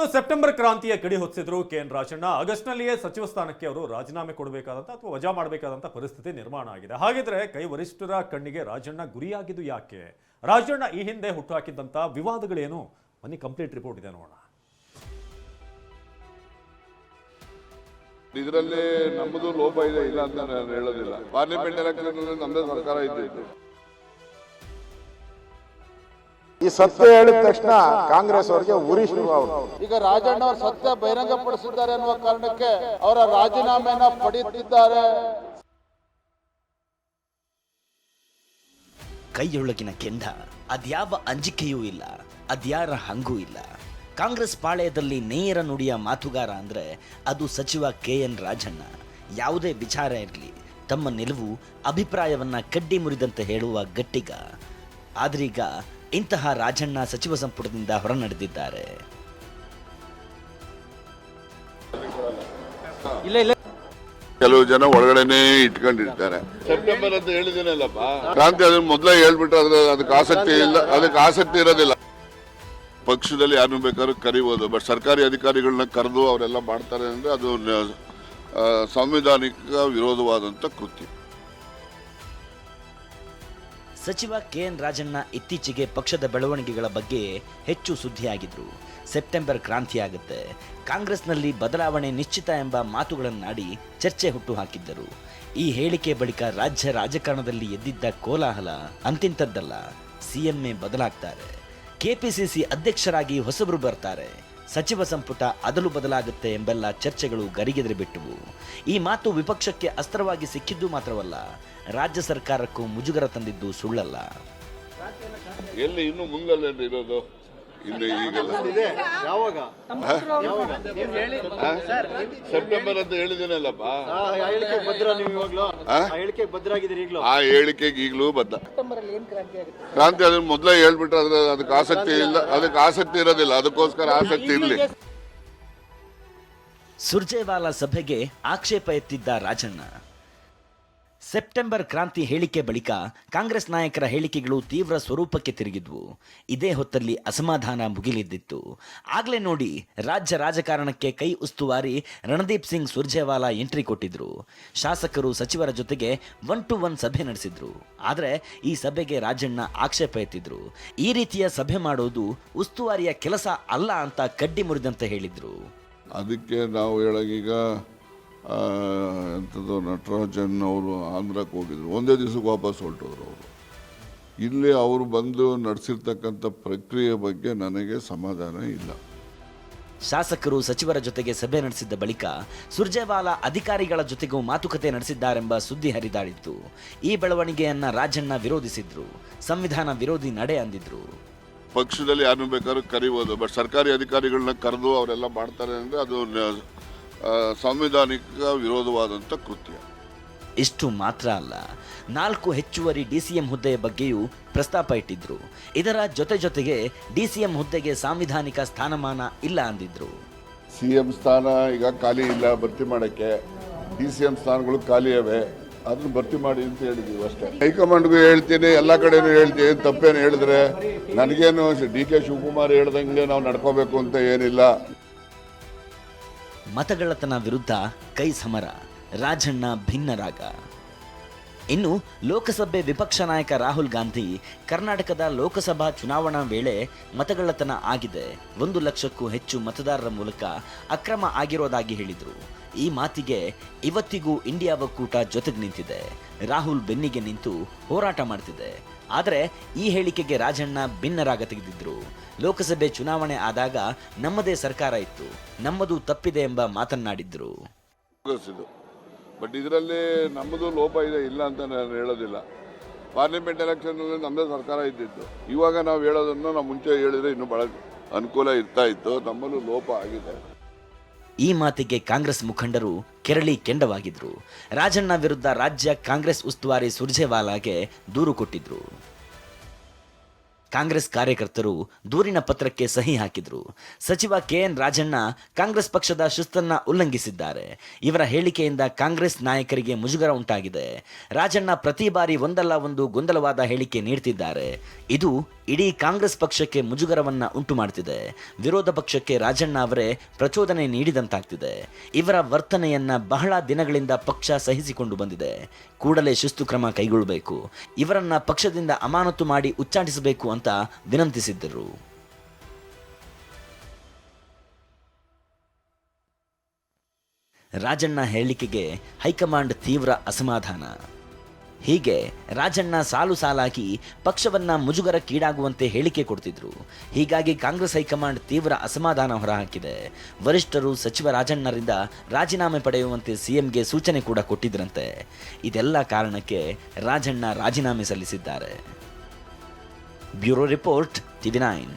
ಇನ್ನು ಸೆಪ್ಟೆಂಬರ್ ಕ್ರಾಂತಿಯ ಕಡಿ ಹೊತ್ತಿದ್ರು ಕೆ ಎನ್ ರಾಜಣ್ಣ. ಆಗಸ್ಟ್ನಲ್ಲಿಯೇ ಸಚಿವ ಸ್ಥಾನಕ್ಕೆ ಅವರು ರಾಜೀನಾಮೆ ಕೊಡಬೇಕಾದಂತ ಅಥವಾ ವಜಾ ಮಾಡಬೇಕಾದಂತ ಪರಿಸ್ಥಿತಿ ನಿರ್ಮಾಣ ಆಗಿದೆ. ಹಾಗಿದ್ರೆ ಕೈ ವರಿಷ್ಠರ ಕಣ್ಣಿಗೆ ರಾಜಣ್ಣ ಗುರಿಯಾಗಿದ್ದು ಯಾಕೆ? ರಾಜಣ್ಣ ಈ ಹಿಂದೆ ಹುಟ್ಟುಹಾಕಿದ್ದಂಥ ವಿವಾದಗಳೇನು? ಬನ್ನಿ ಕಂಪ್ಲೀಟ್ ರಿಪೋರ್ಟ್ ಇದೆ ನೋಡೋಣ. ಇದರಲ್ಲಿ ನಮ್ಮದು ಲೋಪ ಇದೆ, ಇಲ್ಲ ಅಂತ ಹೇಳೋದಿಲ್ಲ. ಪಾರ್ಲಿಮೆಂಟ್ ಎಲೆಕ್ಷನ್ ನಮ್ಮದೇ ಸರ್ಕಾರ ಇದ್ದಿತ್ತು ಈ ಸತ್ಯ ಹೇಳಿದ ತಕ್ಷಣ ಕಾಂಗ್ರೆಸ್ ಅವರಿಗೆ ಉರಿ ಶುರು ಈಗ ರಾಜಣ್ಣ ಅವರು ಸತ್ಯ ಬಹಿರಂಗಪಡಿಸಿದ್ದಾರೆ ಅನ್ನುವ ಕಾರಣಕ್ಕೆ ಅವರ ರಾಜೀನಾಮೆಯನ್ನ ಪಡೆಯುತ್ತಿದ್ದಾರೆ ಕೈಯೊಳಗಿನ ಕೆಂಡ ಅದ್ಯಾವ ಅಂಜಿಕೆಯೂ ಇಲ್ಲ ಅದ್ಯಾರ ಹಂಗೂ ಇಲ್ಲ. ಕಾಂಗ್ರೆಸ್ ಪಾಳೆಯದಲ್ಲಿ ನೇರ ನುಡಿಯ ಮಾತುಗಾರ ಅಂದರೆ ಅದು ಸಚಿವ ಕೆ ಎನ್ ರಾಜಣ್ಣ. ಯಾವುದೇ ವಿಚಾರ ಇರಲಿ ತಮ್ಮ ನಿಲುವು ಅಭಿಪ್ರಾಯವನ್ನ ಕಡ್ಡಿ ಮುರಿದಂತೆ ಹೇಳುವ ಗಟ್ಟಿಗ. ಆದ್ರೀಗ ಇಂತಹ ರಾಜಣ್ಣ ಸಚಿವ ಸಂಪುಟದಿಂದ ಹೊರನಡೆದಿದ್ದಾರೆ. ಕೆಲವು ಜನ ಒಳಗಡೆನೆ ಇಟ್ಕೊಂಡಿರ್ತಾರೆ. ಸೆಪ್ಟೆಂಬರ್ ಅಂತ ಹೇಳಿದಿನಲ್ಲಪ್ಪ ಕ್ರಾಂತಿ ಅದನ್ನ ಮೊದಲೇ ಹೇಳ್ಬಿಟ್ರೆ ಅದ್ರ ಅದಕ್ಕೆ ಆಸಕ್ತಿ ಇಲ್ಲ ಅದಕ್ಕೆ ಆಸಕ್ತಿ ಇರೋದಿಲ್ಲ. ಪಕ್ಷದಲ್ಲಿ ಯಾರನ್ನು ಬೇಕಾದ್ರೂ ಕರಿಬೋದು ಬಟ್ ಸರ್ಕಾರಿ ಅಧಿಕಾರಿಗಳನ್ನ ಕರೆದು ಅವರೆಲ್ಲ ಮಾಡ್ತಾರೆ ಅಂದ್ರೆ ಅದು ಸಂವಿಧಾನಿಕ ವಿರೋಧವಾದಂತ ಕೃತ್ಯ. ಸಚಿವ ಕೆ ಎನ್ ರಾಜಣ್ಣ ಇತ್ತೀಚೆಗೆ ಪಕ್ಷದ ಬೆಳವಣಿಗೆಗಳ ಬಗ್ಗೆ ಹೆಚ್ಚು ಸುದ್ದಿಯಾಗಿದ್ರು. ಸೆಪ್ಟೆಂಬರ್ ಕ್ರಾಂತಿಯಾಗುತ್ತೆ. ಕಾಂಗ್ರೆಸ್ನಲ್ಲಿ ಬದಲಾವಣೆ ನಿಶ್ಚಿತ ಎಂಬ ಮಾತುಗಳನ್ನಾಡಿ ಚರ್ಚೆ ಹುಟ್ಟು ಹಾಕಿದ್ದರು ಈ ಹೇಳಿಕೆ ಬಳಿಕ ರಾಜ್ಯ ರಾಜಕಾರಣದಲ್ಲಿ ಎದ್ದಿದ್ದ ಕೋಲಾಹಲ ಅಂತಿಂತದ್ದಲ್ಲ ಸಿಎಂಎ ಬದಲಾಗ್ತಾರೆ. ಕೆಪಿಸಿಸಿ ಅಧ್ಯಕ್ಷರಾಗಿ ಹೊಸಬರು ಬರ್ತಾರೆ. ಸಚಿವ ಸಂಪುಟ ಅದಲು ಬದಲಾಗುತ್ತೆ ಎಂಬೆಲ್ಲ ಚರ್ಚೆಗಳು ಗರಿಗೆದರಿ ಬಿಟ್ಟವು ಈ ಮಾತು ವಿಪಕ್ಷಕ್ಕೆ ಅಸ್ತ್ರವಾಗಿ ಸಿಕ್ಕಿದ್ದು ಮಾತ್ರವಲ್ಲ, ರಾಜ್ಯ ಸರ್ಕಾರಕ್ಕೂ ಮುಜುಗರ ತಂದಿದ್ದು ಸುಳ್ಳಲ್ಲ. ಎಲ್ಲಿ ಇನ್ನು ಮುಂಗಲ್ಲ ಇರೋದು? ಇನ್ನು ಈಗೆಲ್ಲ? ಸೆಪ್ಟೆಂಬರ್ ಅಂತ ಹೇಳಿದ್ದೀನಲ್ಲಪ್ಪ. ಹೇಳಿಕೆ ಭದ್ರ ನೀವು ಇವಾಗ್ಲೂ. ಆ? ಹೇಳಿಕೆಗೆ ಈಗಲೂ. ಬದ್ಧ ಕ್ರಾಂತಿ ಅದನ್ನ ಮೊದಲೇ ಹೇಳ್ಬಿಟ್ರೆ ಅದ್ರ ಅದಕ್ಕೆ ಆಸಕ್ತಿ ಇಲ್ಲ ಅದಕ್ಕೆ ಆಸಕ್ತಿ ಇರೋದಿಲ್ಲ ಅದಕ್ಕೋಸ್ಕರ ಆಸಕ್ತಿ ಇರಲಿ. ಸುರ್ಜೇವಾಲಾ ಸಭೆಗೆ ಆಕ್ಷೇಪ ಎತ್ತಿದ್ದ ರಾಜಣ್ಣ. ಸೆಪ್ಟೆಂಬರ್ ಕ್ರಾಂತಿ ಹೇಳಿಕೆ ಬಳಿಕ ಕಾಂಗ್ರೆಸ್ ನಾಯಕರ ಹೇಳಿಕೆಗಳು ತೀವ್ರ ಸ್ವರೂಪಕ್ಕೆ ತಿರುಗಿದ್ವು. ಇದೇ ಹೊತ್ತಲ್ಲಿ ಅಸಮಾಧಾನ ಮುಗಿಲಿದ್ದಿತ್ತು. ಆಗಲೇ ನೋಡಿ ರಾಜ್ಯ ರಾಜಕಾರಣಕ್ಕೆ ಕೈ ಉಸ್ತುವಾರಿ ರಣದೀಪ್ ಸಿಂಗ್ ಸುರ್ಜೇವಾಲಾ ಎಂಟ್ರಿ ಕೊಟ್ಟಿದ್ರು. ಶಾಸಕರು ಸಚಿವರ ಜೊತೆಗೆ ಒನ್ ಟು ಒನ್ ಸಭೆ ನಡೆಸಿದ್ರು. ಆದರೆ ಈ ಸಭೆಗೆ ರಾಜಣ್ಣ ಆಕ್ಷೇಪ ಎತ್ತಿದ್ರು. ಈ ರೀತಿಯ ಸಭೆ ಮಾಡೋದು ಉಸ್ತುವಾರಿಯ ಕೆಲಸ ಅಲ್ಲ ಅಂತ ಕಡ್ಡಿ ಮುರಿದಂತೆ ಹೇಳಿದ್ರು. ಅದಕ್ಕೆ ನಾವು ಆ, ಎಂಥದ್ದು ನಟರಾಜನ್ ಅವರು ಆಂಧ್ರಕ್ಕೆ ಹೋಗಿದ್ರು. ಒಂದೇ ದಿವಸಕ್ಕೆ ವಾಪಸ್ ಹೊರಟೋದ್ರು ಅವರು. ಇಲ್ಲಿ ಅವರು ಬಂದು ನಡೆಸಿರ್ತಕ್ಕಂಥ ಪ್ರಕ್ರಿಯೆ ಬಗ್ಗೆ ನನಗೆ ಸಮಾಧಾನ ಇಲ್ಲ. ಶಾಸಕರು ಸಚಿವರ ಜೊತೆಗೆ ಸಭೆ ನಡೆಸಿದ್ದ ಬಳಿಕ ಸುರ್ಜೇವಾಲಾ ಅಧಿಕಾರಿಗಳ ಜೊತೆಗೂ ಮಾತುಕತೆ ನಡೆಸಿದ್ದಾರೆಂಬ ಸುದ್ದಿ ಹರಿದಾಡಿತ್ತು. ಈ ಬೆಳವಣಿಗೆಯನ್ನ ರಾಜಣ್ಣ ವಿರೋಧಿಸಿದ್ರು. ಸಂವಿಧಾನ ವಿರೋಧಿ ನಡೆ ಅಂದಿದ್ರು. ಪಕ್ಷದಲ್ಲಿ ಯಾರನ್ನು ಬೇಕಾದ್ರೂ ಕರಿಬೋದು ಬಟ್ ಸರ್ಕಾರಿ ಅಧಿಕಾರಿಗಳನ್ನ ಕರೆದು ಅವರೆಲ್ಲ ಮಾಡ್ತಾರೆ ಅಂದರೆ ಅದು ಸಂವಿಧಾನಿಕ ವಿರೋಧವಾದಂಥ ಕೃತ್ಯ. ಇಷ್ಟು ಮಾತ್ರ ಅಲ್ಲ ನಾಲ್ಕು ಹೆಚ್ಚುವರಿ ಡಿ ಸಿ ಎಂ ಹುದ್ದೆಯ ಬಗ್ಗೆಯೂ ಪ್ರಸ್ತಾಪ ಇಟ್ಟಿದ್ರು. ಇದರ ಜೊತೆ ಜೊತೆಗೆ ಡಿ ಸಿ ಎಂ ಹುದ್ದೆಗೆ ಸಾಂವಿಧಾನಿಕ ಸ್ಥಾನಮಾನ ಇಲ್ಲ ಅಂದಿದ್ರು. ಸಿ ಎಂ ಸ್ಥಾನ ಈಗ ಖಾಲಿ ಇಲ್ಲ ಭರ್ತಿ ಮಾಡೋಕ್ಕೆ. ಡಿ ಸಿ ಎಂ ಸ್ಥಾನಗಳು ಖಾಲಿ ಅವೆ ಅದನ್ನ ಭರ್ತಿ ಮಾಡಿ ಅಂತ ಹೇಳಿದೀವಿ ಅಷ್ಟೇ. ಹೈಕಮಾಂಡ್ಗೂ ಹೇಳ್ತೀನಿ ಎಲ್ಲ ಕಡೆನೂ ಹೇಳ್ತೀನಿ ತಪ್ಪೇನು ಹೇಳಿದ್ರೆ ನನಗೇನು ಡಿ ಕೆ ಶಿವಕುಮಾರ್ ಹೇಳ್ದಂಗೆ ನಾವು ನಡ್ಕೋಬೇಕು ಅಂತ ಏನಿಲ್ಲ. ಮತಗಳತನ ವಿರುದ್ಧ ಕೈ ಸಮರ ರಾಜಣ್ಣ ಭಿನ್ನರಾಗ. ಇನ್ನು ಲೋಕಸಭೆ ವಿಪಕ್ಷ ನಾಯಕ ರಾಹುಲ್ ಗಾಂಧಿ ಕರ್ನಾಟಕದ ಲೋಕಸಭಾ ಚುನಾವಣಾ ವೇಳೆ ಮತಗಳತನ ಆಗಿದೆ. ಒಂದು ಲಕ್ಷಕ್ಕೂ ಹೆಚ್ಚು ಮತದಾರರ ಮೂಲಕ ಅಕ್ರಮ ಆಗಿರೋದಾಗಿ ಹೇಳಿದರು. ಈ ಮಾತಿಗೆ ಇವತ್ತಿಗೂ ಇಂಡಿಯಾ ಒಕ್ಕೂಟ ಜೊತೆಗೆ ನಿಂತಿದೆ. ರಾಹುಲ್ ಬೆನ್ನಿಗೆ ನಿಂತು ಹೋರಾಟ ಮಾಡ್ತಿದೆ. ಆದರೆ ಈ ಹೇಳಿಕೆಗೆ ರಾಜಣ್ಣ ಭಿನ್ನರಾಗ ತೆಗೆದಿದ್ರು. ಲೋಕಸಭೆ ಚುನಾವಣೆ ಆದಾಗ ನಮ್ಮದೇ ಸರ್ಕಾರ ಇತ್ತು. ನಮ್ಮದು ತಪ್ಪಿದೆ ಎಂಬ ಮಾತನ್ನಾಡಿದ್ರು. ಬಟ್ ಇದರಲ್ಲಿ ನಮ್ಮದು ಲೋಪ ಇದೆ, ಇಲ್ಲ ಅಂತ ನಾನು ಹೇಳೋದಿಲ್ಲ. ಪಾರ್ಲಿಮೆಂಟ್ ಎಲೆಕ್ಷನ್ನಲ್ಲಿ ನಮ್ಮದೇ ಸರ್ಕಾರ ಇದ್ದಿತ್ತು ಇವಾಗ ನಾವು ಹೇಳೋದನ್ನು ನಾವು ಮುಂಚೆ ಹೇಳಿದ್ರೆ ಇನ್ನೂ ಭಾಳ ಅನುಕೂಲ ಇರ್ತಾ ಇತ್ತು. ನಮ್ಮಲ್ಲೂ ಲೋಪ ಆಗಿದೆ. ಈ ಮಾತಿಗೆ ಕಾಂಗ್ರೆಸ್ ಮುಖಂಡರು ಕೆರಳಿ ಕೆಂಡವಾಗಿದ್ರು. ರಾಜಣ್ಣ ವಿರುದ್ಧ ರಾಜ್ಯ ಕಾಂಗ್ರೆಸ್ ಉಸ್ತುವಾರಿ ಸುರ್ಜೇವಾಲಾಗೆ ದೂರು ಕೊಟ್ಟಿದ್ರು. ಕಾಂಗ್ರೆಸ್ ಕಾರ್ಯಕರ್ತರು ದೂರಿನ ಪತ್ರಕ್ಕೆ ಸಹಿ ಹಾಕಿದ್ರು. ಸಚಿವ ಕೆಎನ್ ರಾಜಣ್ಣ ಕಾಂಗ್ರೆಸ್ ಪಕ್ಷದ ಶಿಸ್ತನ್ನ ಉಲ್ಲಂಘಿಸಿದ್ದಾರೆ. ಇವರ ಹೇಳಿಕೆಯಿಂದ ಕಾಂಗ್ರೆಸ್ ನಾಯಕರಿಗೆ ಮುಜುಗರ ಉಂಟಾಗಿದೆ. ರಾಜಣ್ಣ ಪ್ರತಿ ಬಾರಿ ಒಂದಲ್ಲ ಒಂದು ಗೊಂದಲವಾದ ಹೇಳಿಕೆ ನೀಡ್ತಿದ್ದಾರೆ. ಇದು ಇಡೀ ಕಾಂಗ್ರೆಸ್ ಪಕ್ಷಕ್ಕೆ ಮುಜುಗರವನ್ನ ಉಂಟು ಮಾಡ್ತಿದೆ ವಿರೋಧ ಪಕ್ಷಕ್ಕೆ ರಾಜಣ್ಣ ಅವರೇ ಪ್ರಚೋದನೆ ನೀಡಿದಂತಾಗ್ತಿದೆ. ಇವರ ವರ್ತನೆಯನ್ನ ಬಹಳ ದಿನಗಳಿಂದ ಪಕ್ಷ ಸಹಿಸಿಕೊಂಡು ಬಂದಿದೆ. ಕೂಡಲೇ ಶಿಸ್ತು ಕ್ರಮ ಕೈಗೊಳ್ಳಬೇಕು. ಇವರನ್ನ ಪಕ್ಷದಿಂದ ಅಮಾನತು ಮಾಡಿ ಉಚ್ಚಾಟಿಸಬೇಕು ಅಂತ ವಿನಂತಿಸಿದ್ದರು. ರಾಜಣ್ಣ ಹೇಳಿಕೆಗೆ ಹೈಕಮಾಂಡ್ ತೀವ್ರ ಅಸಮಾಧಾನ. ಹೀಗೆ ರಾಜಣ್ಣ ಸಾಲು ಸಾಲಾಗಿ ಪಕ್ಷವನ್ನ ಮುಜುಗರಕ್ಕೀಡಾಗುವಂತೆ ಹೇಳಿಕೆ ಕೊಡ್ತಿದ್ರು. ಹೀಗಾಗಿ ಕಾಂಗ್ರೆಸ್ ಹೈಕಮಾಂಡ್ ತೀವ್ರ ಅಸಮಾಧಾನ ಹೊರಹಾಕಿದೆ. ವರಿಷ್ಠರು ಸಚಿವ ರಾಜಣ್ಣರಿಂದ ರಾಜೀನಾಮೆ ಪಡೆಯುವಂತೆ ಸಿಎಂಗೆ ಸೂಚನೆ ಕೂಡ ಕೊಟ್ಟಿದ್ರಂತೆ. ಇದೆಲ್ಲ ಕಾರಣಕ್ಕೆ ರಾಜಣ್ಣ ರಾಜೀನಾಮೆ ಸಲ್ಲಿಸಿದ್ದಾರೆ. Bureau report TV nine